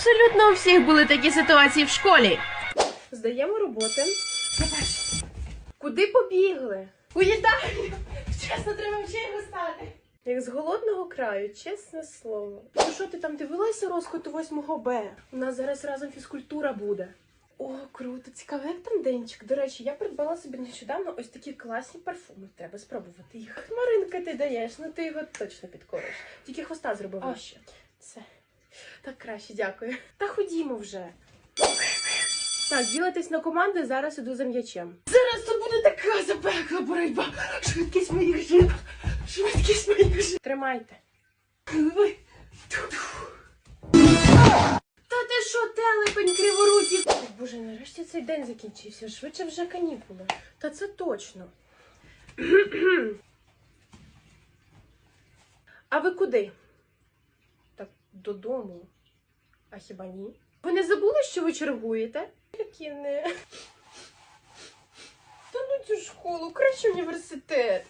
Абсолютно у всіх були такі ситуації в школі. Здаємо роботи. Куди побігли? У їдальню! Чесно, треба в чергу стати. Як з голодного краю, чесне слово. Ну що ти там дивилася розкоту 8 Б? У нас зараз разом фізкультура буде. О, круто, цікаво, як там денчик. До речі, я придбала собі нещодавно ось такі класні парфуми. Треба спробувати їх. Маринка, ти даєш, ну ти його точно підкориш. Тільки хвоста зроби А. вище. Це. Так краще, дякую. Та ходімо вже. Так, ділитесь на команди, зараз іду за м'ячем. Зараз це буде така запекла боротьба. Швидкість моїх жінок. Швидкість моїх жінок. Тримайте. Та ти що, телепень криворукий? Боже, нарешті цей день закінчився. Швидше вже канікули. Та це точно. а ви куди? Додому. А хіба ні? Ви не забули, що ви чергуєте? Які не. Та ну цю школу, краще університет.